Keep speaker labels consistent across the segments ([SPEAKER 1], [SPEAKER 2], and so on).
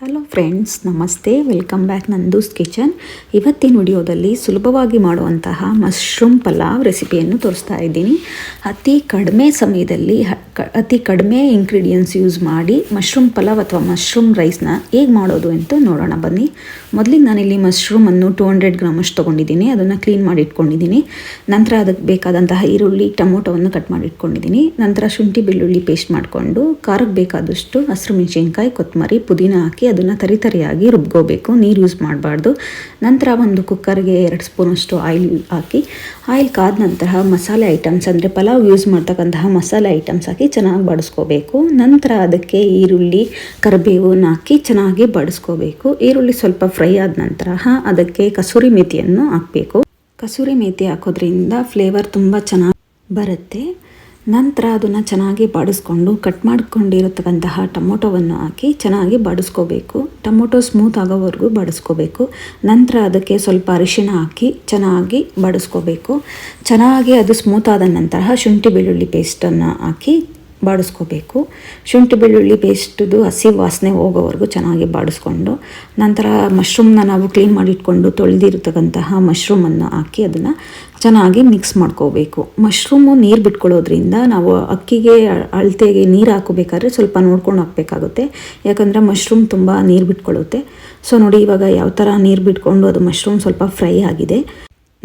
[SPEAKER 1] Hello friends ನಮಸ್ತೆ. Welcome back Nandu's kitchen ಇವತ್ತಿನ ವಿಡಿಯೋದಲ್ಲಿ ಸುಲಭವಾಗಿ ಮಾಡುವಂತಹ ಮಶ್ರೂಮ್ ಪಲಾವ್ ರೆಸಿಪಿಯನ್ನು ತೋರಿಸ್ತಾ ಇದ್ದೀನಿ. ಅತಿ ಕಡಿಮೆ ಸಮಯದಲ್ಲಿ, ಅತಿ ಕಡಿಮೆ ಇಂಗ್ರೀಡಿಯೆಂಟ್ಸ್ ಯೂಸ್ ಮಾಡಿ ಮಶ್ರೂಮ್ ಪಲಾವ್ ಅಥವಾ ಮಶ್ರೂಮ್ ರೈಸ್ನ ಹೇಗೆ ಮಾಡೋದು ಅಂತ ನೋಡೋಣ. ಬನ್ನಿ. ಮೊದಲಿಗೆ ನಾನಿಲ್ಲಿ ಮಶ್ರೂಮನ್ನು ಟೂ ಹಂಡ್ರೆಡ್ ಗ್ರಾಮಷ್ಟು ತೊಗೊಂಡಿದ್ದೀನಿ. ಅದನ್ನು ಕ್ಲೀನ್ ಮಾಡಿ ಇಟ್ಕೊಂಡಿದ್ದೀನಿ. ನಂತರ ಅದಕ್ಕೆ ಬೇಕಾದಂತಹ ಈರುಳ್ಳಿ, ಟೊಮೊಟೊವನ್ನು ಕಟ್ ಮಾಡಿ ಇಟ್ಕೊಂಡಿದ್ದೀನಿ. ನಂತರ ಶುಂಠಿ, ಬೆಳ್ಳುಳ್ಳಿ ಪೇಸ್ಟ್ ಮಾಡಿಕೊಂಡು, ಖಾರಕ್ಕೆ ಬೇಕಾದಷ್ಟು ಹಸಿರು ಮೆಣಸಿನ್ಕಾಯಿ, ಕೊತ್ತಂಬರಿ, ಪುದೀನ ಹಾಕಿ ಅದನ್ನು ತರಿತರಿಯಾಗಿ ರುಬ್ಕೋಬೇಕು. ನೀರು ಯೂಸ್ ಮಾಡಬಾರ್ದು. ನಂತರ ಒಂದು ಕುಕ್ಕರ್ಗೆ ಎರಡು ಸ್ಪೂನಷ್ಟು ಆಯಿಲ್ ಹಾಕಿ ಆಯಿಲ್ ಕಾದ ನಂತರ ಮಸಾಲೆ ಐಟಮ್ಸ್ ಅಂದರೆ ಪಲಾವ್ ಯೂಸ್ ಮಾಡ್ತಕ್ಕಂತಹ ಮಸಾಲೆ ಐಟಮ್ಸ್ ಹಾಕಿ ಚೆನ್ನಾಗಿ ಬಡಿಸ್ಕೋಬೇಕು. ನಂತರ ಅದಕ್ಕೆ ಈರುಳ್ಳಿ, ಕರಿಬೇವನ್ನ ಹಾಕಿ ಚೆನ್ನಾಗಿ ಬಡಿಸ್ಕೋಬೇಕು. ಈರುಳ್ಳಿ ಸ್ವಲ್ಪ ಫ್ರೈ ಆದ ನಂತರ ಅದಕ್ಕೆ ಕಸೂರಿ ಮೇಥಿಯನ್ನು ಹಾಕಬೇಕು. ಕಸೂರಿ ಮೇಥಿ ಹಾಕೋದ್ರಿಂದ ಫ್ಲೇವರ್ ತುಂಬ ಚೆನ್ನಾಗಿ ಬರುತ್ತೆ. ನಂತರ ಅದನ್ನು ಚೆನ್ನಾಗಿ ಬಾಡಿಸ್ಕೊಂಡು ಕಟ್ ಮಾಡ್ಕೊಂಡಿರತಕ್ಕಂತಹ ಟೊಮೊಟೊವನ್ನು ಹಾಕಿ ಚೆನ್ನಾಗಿ ಬಾಡಿಸ್ಕೋಬೇಕು. ಟೊಮೊಟೊ ಸ್ಮೂತ್ ಆಗೋವರೆಗೂ ಬಾಡಿಸ್ಕೋಬೇಕು. ನಂತರ ಅದಕ್ಕೆ ಸ್ವಲ್ಪ ಅರಿಶಿಣ ಹಾಕಿ ಚೆನ್ನಾಗಿ ಬಾಡಿಸ್ಕೋಬೇಕು. ಚೆನ್ನಾಗಿ ಅದು ಸ್ಮೂತ್ ಆದ ನಂತರ ಶುಂಠಿ ಬೆಳ್ಳುಳ್ಳಿ ಪೇಸ್ಟನ್ನು ಹಾಕಿ ಬಾಡಿಸ್ಕೋಬೇಕು. ಶುಂಠಿ ಬೆಳ್ಳುಳ್ಳಿ ಪೇಸ್ಟದು ಹಸಿ ವಾಸನೆ ಹೋಗೋವರೆಗೂ ಚೆನ್ನಾಗಿ ಬಾಡಿಸ್ಕೊಂಡು, ನಂತರ ಮಶ್ರೂಮ್ನ ನಾವು ಕ್ಲೀನ್ ಮಾಡಿಟ್ಕೊಂಡು ತೊಳೆದಿರ್ತಕ್ಕಂತಹ ಮಶ್ರೂಮನ್ನು ಹಾಕಿ ಅದನ್ನು ಚೆನ್ನಾಗಿ ಮಿಕ್ಸ್ ಮಾಡ್ಕೋಬೇಕು. ಮಶ್ರೂಮು ನೀರು ಬಿಟ್ಕೊಳ್ಳೋದ್ರಿಂದ ನಾವು ಅಕ್ಕಿಗೆ, ಅಳತೆಗೆ ನೀರು ಹಾಕೋಬೇಕಾದ್ರೆ ಸ್ವಲ್ಪ ನೋಡ್ಕೊಂಡು ಹಾಕಬೇಕಾಗುತ್ತೆ. ಯಾಕಂದರೆ ಮಶ್ರೂಮ್ ತುಂಬ ನೀರು ಬಿಟ್ಕೊಳ್ಳುತ್ತೆ. ಸೊ ನೋಡಿ ಇವಾಗ ಯಾವ ಥರ ನೀರು ಬಿಟ್ಕೊಂಡು ಅದು ಮಶ್ರೂಮ್ ಸ್ವಲ್ಪ ಫ್ರೈ ಆಗಿದೆ.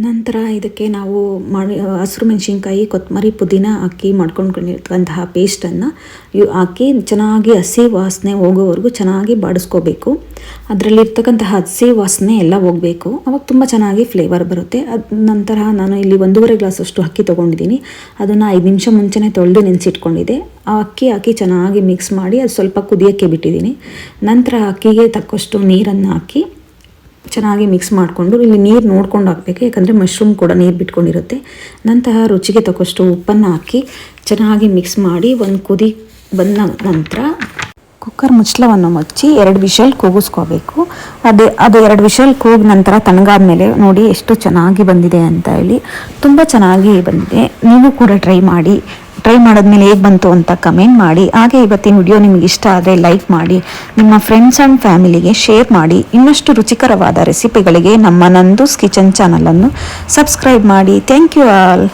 [SPEAKER 1] ನಂತರ ಇದಕ್ಕೆ ನಾವು ಮಾಡಿ ಹಸಿರು ಮೆಣಸಿನ್ಕಾಯಿ ಕೊತ್ತಂಬರಿ ಪುದೀನ ಹಾಕಿ ಮಾಡ್ಕೊಂಡ್ಕೊಂಡಿರ್ತಕ್ಕಂತಹ ಪೇಸ್ಟನ್ನು ಯು, ಹಾಕಿ ಚೆನ್ನಾಗಿ ಹಸಿ ವಾಸನೆ ಹೋಗೋವರೆಗೂ ಚೆನ್ನಾಗಿ ಬಾಡಿಸ್ಕೋಬೇಕು. ಅದರಲ್ಲಿರ್ತಕ್ಕಂತಹ ಹಸಿ ವಾಸನೆ ಎಲ್ಲ ಹೋಗಬೇಕು. ಅವಾಗ ತುಂಬ ಚೆನ್ನಾಗಿ ಫ್ಲೇವರ್ ಬರುತ್ತೆ. ಅದ ನಂತರ ನಾನು ಇಲ್ಲಿ ಒಂದೂವರೆ ಗ್ಲಾಸಷ್ಟು ಅಕ್ಕಿ ತೊಗೊಂಡಿದ್ದೀನಿ. ಅದನ್ನು ಐದು ನಿಮಿಷ ಮುಂಚೆನೇ ತೊಳೆದು ನೆನೆಸಿಟ್ಕೊಂಡಿದ್ದೆ. ಆ ಅಕ್ಕಿ ಹಾಕಿ ಚೆನ್ನಾಗಿ ಮಿಕ್ಸ್ ಮಾಡಿ ಅದು ಸ್ವಲ್ಪ ಕುದಿಯೋಕ್ಕೆ ಬಿಟ್ಟಿದ್ದೀನಿ. ನಂತರ ಅಕ್ಕಿಗೆ ತಕ್ಕಷ್ಟು ನೀರನ್ನು ಹಾಕಿ ಚೆನ್ನಾಗಿ ಮಿಕ್ಸ್ ಮಾಡಿಕೊಂಡು ಇಲ್ಲಿ ನೀರು ನೋಡ್ಕೊಂಡು ಹಾಕಬೇಕು, ಯಾಕಂದರೆ ಮಶ್ರೂಮ್ ಕೂಡ ನೀರು ಬಿಟ್ಕೊಂಡಿರುತ್ತೆ. ನಂತರ ರುಚಿಗೆ ತಕ್ಕಷ್ಟು ಉಪ್ಪನ್ನು ಹಾಕಿ ಚೆನ್ನಾಗಿ ಮಿಕ್ಸ್ ಮಾಡಿ ಒಂದು ಕುದಿ ಬಂದ ನಂತರ ಕುಕ್ಕರ್ ಮುಚ್ಚಳವನ್ನು ಮುಚ್ಚಿ ಎರಡು ವಿಷಲ್ ಕೂಗಿಸ್ಕೋಬೇಕು. ಅದೇ, ಅದು ಎರಡು ವಿಷಲ್ ಕೂಗ ನಂತರ ತಣ್ಣಗಾದ ಮೇಲೆ ನೋಡಿ ಎಷ್ಟು ಚೆನ್ನಾಗಿ ಬಂದಿದೆ ಅಂತ ಹೇಳಿ. ತುಂಬ ಚೆನ್ನಾಗಿ ಬಂದಿದೆ. ನೀವು ಕೂಡ ಟ್ರೈ ಮಾಡಿ. ಟ್ರೈ ಮಾಡಿದ್ಮೇಲೆ ಹೇಗೆ ಬಂತು ಅಂತ ಕಮೆಂಟ್ ಮಾಡಿ. ಹಾಗೆ ಇವತ್ತಿನ ವಿಡಿಯೋ ನಿಮಗೆ ಇಷ್ಟ ಆದರೆ ಲೈಕ್ ಮಾಡಿ, ನಿಮ್ಮ ಫ್ರೆಂಡ್ಸ್ ಆ್ಯಂಡ್ ಫ್ಯಾಮಿಲಿಗೆ ಶೇರ್ ಮಾಡಿ. ಇನ್ನಷ್ಟು ರುಚಿಕರವಾದ ರೆಸಿಪಿಗಳಿಗೆ ನಮ್ಮ ನಂದೂಸ್ ಕಿಚನ್ ಚಾನಲನ್ನು ಸಬ್ಸ್ಕ್ರೈಬ್ ಮಾಡಿ. Thank you all